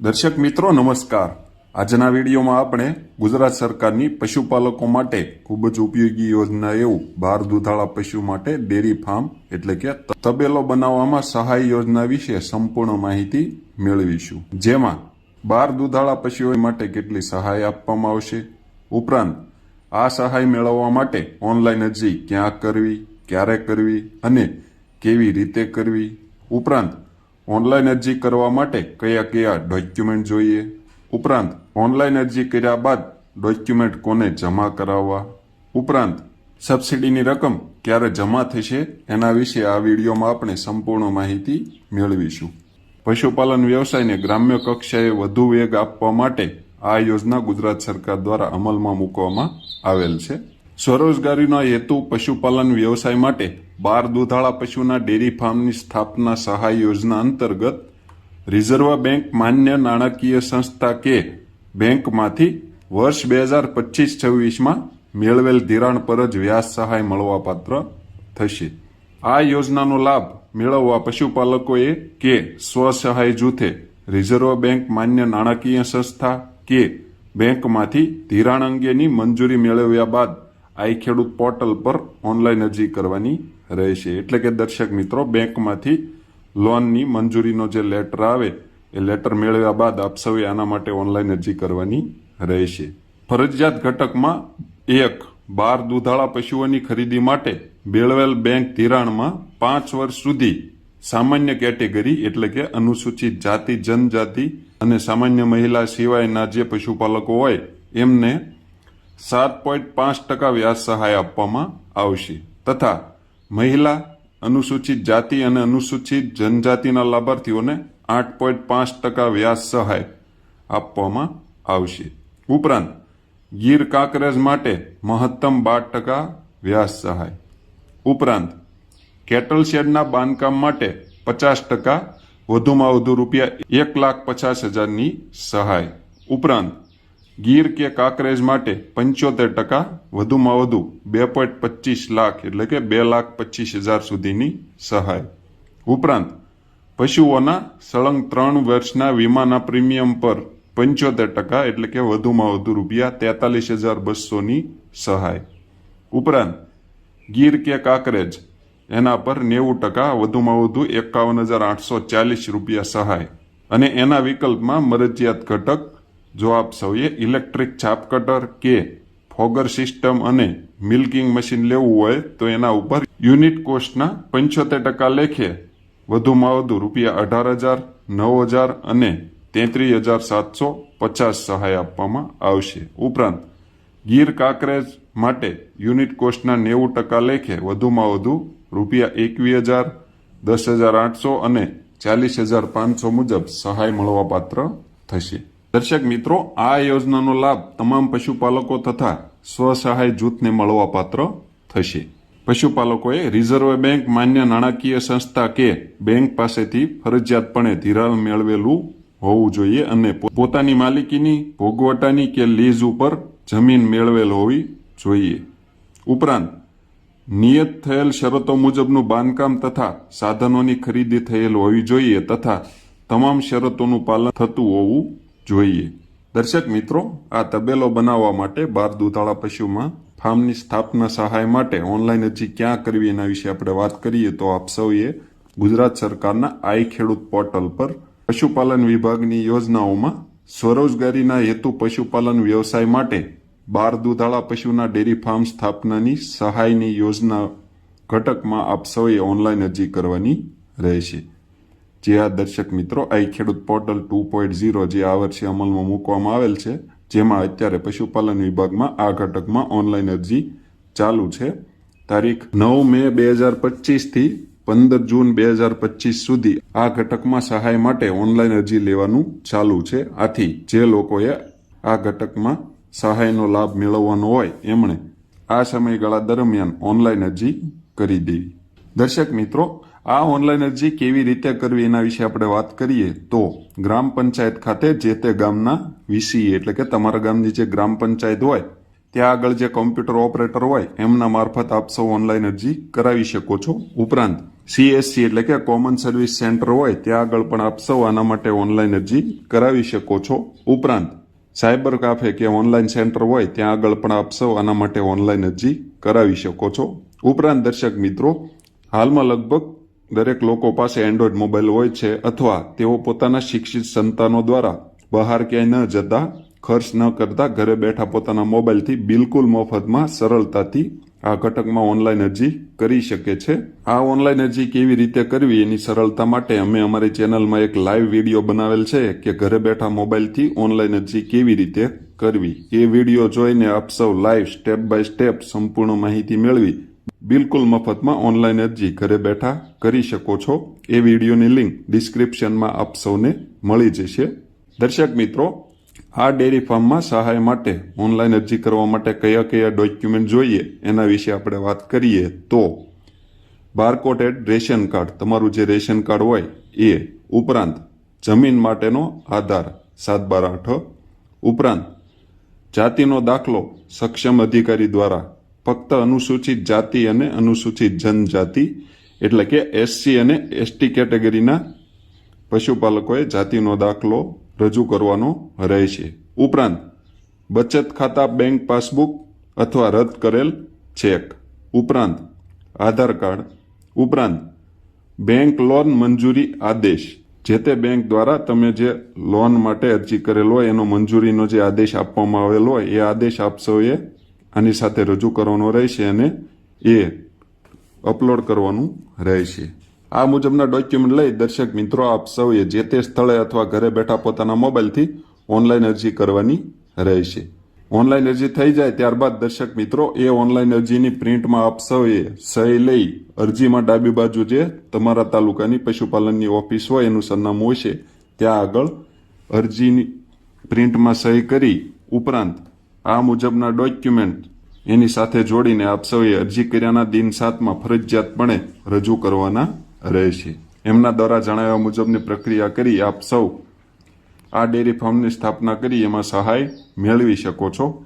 દર્શક મિત્રો, નમસ્કાર. આજના વિડીયોમાં આપણે ગુજરાત સરકારની પશુપાલકો માટે ખૂબ જ ઉપયોગી યોજના એવું બાર દુધાળા પશુ માટે ડેરી ફાર્મ, એટલે કે તબેલો બનાવવામાં સહાય યોજના વિશે સંપૂર્ણ માહિતી મેળવીશું. જેમાં બાર દુધાળા પશુઓ માટે કેટલી સહાય આપવામાં આવશે, ઉપરાંત આ સહાય મેળવવા માટે ઓનલાઈન અરજી ક્યાં કરવી, ક્યારે કરવી અને કેવી રીતે કરવી, ઉપરાંત ઓનલાઈન અરજી કરવા માટે કયા કયા ડોક્યુમેન્ટ જોઈએ? ઉપરાંત, ઓનલાઈન અરજી કર્યા બાદ ડોક્યુમેન્ટ કોને જમા કરાવવા? ઉપરાંત, સબસિડીની રકમ ક્યારે જમા થશે? એના વિશે આ વિડીયોમાં આપણે સંપૂર્ણ માહિતી મેળવીશું. પશુપાલન વ્યવસાયને ગ્રામ્ય કક્ષાએ વધુ વેગ આપવા માટે આ યોજના ગુજરાત સરકાર દ્વારા અમલમાં મૂકવામાં આવેલ છે. સ્વરોજગારીનો હેતુ પશુપાલન વ્યવસાય માટે બાર દુધાળા પશુના ડેરી ફાર્મની સ્થાપના સહાય યોજના અંતર્ગત રિઝર્વ બેંક માન્ય નાણાકીય સંસ્થા કે બેંકમાંથી વર્ષ બે હજાર પચીસ છવ્વીસમાં મેળવેલ ધિરાણ પર જ વ્યાજ સહાય મળવાપાત્ર થશે. આ યોજનાનો લાભ મેળવવા પશુપાલકોએ કે સ્વસહાય જૂથે રિઝર્વ બેંક માન્ય નાણાકીય સંસ્થા કે બેંકમાંથી ધિરાણ અંગેની મંજૂરી મેળવ્યા બાદ આઈ ખેડૂત પોર્ટલ પર ઓનલાઈન અરજી કરવાની રહેશે. એટલે કે દર્શક મિત્રો, બેંકમાંથી લોનની મંજૂરીનો જે લેટર આવે, એ લેટર મેળવ્યા બાદ આપ સૌએ આના માટે ઓનલાઈન અરજી કરવાની રહેશે. ફરજિયાત ઘટકમાં એક બાર દૂધાળા પશુઓની ખરીદી માટે બેળવેલ બેંક ધિરાણમાં પાંચ વર્ષ સુધી સામાન્ય કેટેગરી એટલે કે અનુસૂચિત જાતિ, જનજાતિ અને સામાન્ય મહિલા સિવાયના જે પશુપાલકો હોય, એમને સાત પોઈન્ટ પાંચ ટકા વ્યાજ સહાય આપવામાં આવશે. તથા મહિલા, અનુસૂચિત જાતિ અને અનુસૂચિત જનજાતિના લાભાર્થીઓને આઠ પોઈન્ટ પાંચ ટકા વ્યાજ સહાય આપવામાં આવશે. ઉપરાંત, ગીર કાંકરેજ માટે મહત્તમ બાર ટકા વ્યાજ સહાય. ઉપરાંત, કેટલ શેડના બાંધકામ માટે પચાસ ટકા વધુમાં વધુ રૂપિયા એક લાખ પચાસ હજારની સહાય. ઉપરાંત ગીર કે કાંકરેજ માટે પંચોતેર ટકા, વધુમાં વધુ બે પોઈન્ટ પચીસ લાખ એટલે કે બે લાખ પચીસ હજાર સુધીની સહાય. ઉપરાંત, પશુઓના સળંગ ત્રણ વર્ષના વીમાના પ્રીમિયમ પર પંચોતેર ટકા એટલે કે વધુમાં વધુ રૂપિયા તેતાલીસ હજાર બસોની સહાય. ઉપરાંત, ગીર કે કાંકરેજ એના પર નેવું ટકા, વધુમાં વધુ એકાવન હજાર આઠસો ચાલીસ રૂપિયા સહાય. અને એના વિકલ્પમાં મરજિયાત ઘટક જો આપ સૌએ ઇલેક્ટ્રિક છાપ કટર કે ફોગર સિસ્ટમ અને મિલ્કિંગ મશીન લેવું હોય તો એના ઉપર યુનિટ કોસ્ટના પંચોતેર ટકા લેખે વધુમાં વધુ રૂપિયા અઢાર હજાર, નવ હજાર અને તેત્રીસ હજાર સાતસો પચાસ સહાય આપવામાં આવશે. ઉપરાંત, ગીર કાંકરેજ માટે યુનિટ કોસ્ટના નેવું ટકા લેખે વધુમાં વધુ રૂપિયા એકવીસ હજાર, દસ હજાર આઠસો અને ચાલીસ હજાર પાંચસો મુજબ સહાય મળવાપાત્ર થશે. દર્શક મિત્રો, આ યોજનાનો લાભ તમામ પશુપાલકો તથા સ્વસહાય જૂથને મળવાપાત્ર થશે. પશુપાલકોએ રિઝર્વ બેંક, માન્ય નાણાકીય સંસ્થા કે બેંક પાસેથી ફરજિયાતપણે ધિરાણ મેળવેલું હોવું જોઈએ અને પોતાની માલિકીની ભોગવટાની કે લીઝ ઉપર જમીન મેળવેલ હોવી જોઈએ. ઉપરાંત, નિયત થયેલ શરતો મુજબનું બાંધકામ તથા સાધનોની ખરીદી થયેલ હોવી જોઈએ તથા તમામ શરતોનું પાલન થતું હોવું જોઈએ. દર્શક મિત્રો, આ તબેલો બનાવવા માટે બાર દૂધાળા પશુમાં ફાર્મની સ્થાપના સહાય માટે ઓનલાઈન અરજી ક્યાં કરવી એના વિશે આપણે વાત કરીએ તો આપ સૌએ ગુજરાત સરકારના આઈ ખેડૂત પોર્ટલ પર પશુપાલન વિભાગની યોજનાઓમાં સ્વરોજગારીના હેતુ પશુપાલન વ્યવસાય માટે બાર દૂધાળા પશુના ડેરી ફાર્મ સ્થાપનાની સહાયની યોજના ઘટકમાં આપ સૌએ ઓનલાઈન અરજી કરવાની રહેશે. જે આ દર્શક મિત્રો આઈ ખેડૂત પોર્ટલ ટુ પોઈન્ટ ઝીરો જે આ વર્ષે અમલમાં મૂકવામાં આવેલ છે, જેમાં અત્યારે પશુપાલન વિભાગમાં આ ઘટકમાં ઓનલાઈન અરજી ચાલુ છે. તારીખ નવ મે બે હજાર પચીસથી પંદર જૂન બે હજાર પચીસ સુધી આ ઘટકમાં સહાય માટે ઓનલાઈન અરજી લેવાનું ચાલુ છે. આથી જે લોકોએ આ ઘટકમાં સહાયનો લાભ મેળવવાનો હોય, એમણે આ સમયગાળા દરમિયાન ઓનલાઈન અરજી કરી દેવી દર્શક મિત્રો આ ઓનલાઈન અરજી કેવી રીતે કરવી એના વિશે આપણે વાત કરીએ તો ગ્રામ પંચાયત ખાતે જે તે ગામના વીસી એટલે કે તમારા ગામની જે ગ્રામ પંચાયત હોય, ત્યાં આગળ જે કોમ્પ્યુટર ઓપરેટર હોય, એમના મારફત આપ સૌ ઓનલાઈન અરજી કરાવી શકો છો. ઉપરાંત સીએસસી એટલે કે કોમન સર્વિસ સેન્ટર હોય, ત્યાં આગળ પણ આપ સૌ આના માટે ઓનલાઈન અરજી કરાવી શકો છો. ઉપરાંત સાયબર કાફે કે ઓનલાઈન સેન્ટર હોય, ત્યાં આગળ પણ આપ સૌ આના માટે ઓનલાઈન અરજી કરાવી શકો છો. ઉપરાંત દર્શક મિત્રો, હાલમાં લગભગ દરેક લોકો પાસે એન્ડ્રોઈડ મોબાઈલ હોય છે અથવા તેઓ પોતાના શિક્ષિત સંતાનો દ્વારા બહાર ક્યાંય ન જતા, ખર્ચ ન કરતા ઘરે બેઠા પોતાના મોબાઈલથી બિલકુલ મફતમાં, સરળતાથી આ ઘટકમાં ઓનલાઈન અરજી કરી શકે છે. આ ઓનલાઈન અરજી કેવી રીતે કરવી એની સરળતા માટે અમે અમારી ચેનલમાં એક લાઈવ વીડિયો બનાવેલ છે કે ઘરે બેઠા મોબાઈલથી ઓનલાઈન અરજી કેવી રીતે કરવી. એ વીડિયો જોઈને આપ સૌ લાઈવ સ્ટેપ બાય સ્ટેપ સંપૂર્ણ માહિતી મેળવી બિલકુલ મફતમાં ઓનલાઈન અરજી ઘરે બેઠા કરી શકો છો. એ વિડીયોની લિંક ડિસ્ક્રિપ્શનમાં આપ સૌને મળી જશે. દર્શક મિત્રો, આ ડેરી ફાર્મમાં સહાય માટે ઓનલાઈન અરજી કરવા માટે કયા કયા ડોક્યુમેન્ટ જોઈએ એના વિશે આપણે વાત કરીએ તો બારકોડેડ રેશન કાર્ડ, તમારું જે રેશન કાર્ડ હોય એ ઉપરાંત જમીન માટેનો આધાર સાત બાર આઠ ઉપરાંત જાતિનો દાખલો સક્ષમ અધિકારી દ્વારા ફક્ત અનુસૂચિત જાતિ અને અનુસૂચિત જનજાતિ, એટલે કે એસસી અને એસટી કેટેગરીના પશુપાલકોએ જાતિનો દાખલો રજૂ કરવાનો રહેશે ઉપરાંત, બચત ખાતા, બેંક પાસબુક અથવા રદ કરેલ ચેક. ઉપરાંત, આધાર કાર્ડ. ઉપરાંત, બેંક લોન મંજૂરી આદેશ. જે તે બેંક દ્વારા તમે જે લોન માટે અરજી કરેલ હોય, એનો મંજૂરીનો જે આદેશ આપવામાં આવેલો હોય, એ આદેશ આપશો સૌએ આની સાથે રજૂ કરવાનો રહેશે અને એ અપલોડ કરવાનું રહેશે. આ મુજબના ડોક્યુમેન્ટ લઈ દર્શક મિત્રો, આપ સૌએ જે તે સ્થળે અથવા ઘરે બેઠા પોતાના મોબાઈલથી ઓનલાઈન અરજી કરવાની રહેશે. ઓનલાઈન અરજી થઈ જાય ત્યારબાદ દર્શક મિત્રો, એ ઓનલાઈન અરજીની પ્રિન્ટમાં આપ સૌએ સહી લઈ અરજીમાં ડાબી બાજુ જે તમારા તાલુકાની પશુપાલનની ઓફિસ હોય એનું સરનામું હશે, ત્યાં આગળ અરજીની પ્રિન્ટમાં સહી કરી ઉપરાંત આ મુજબના ડોક્યુમેન્ટ એની સાથે જોડીને આપ સૌએ અરજી કર્યાના દિન સાતમાં ફરજિયાતપણે રજૂ કરવાના રહેશે. એમના દ્વારા જણાવ્યા મુજબની પ્રક્રિયા કરી આપ સૌ આ ડેરી ફાર્મની સ્થાપના કરી એમાં સહાય મેળવી શકો છો.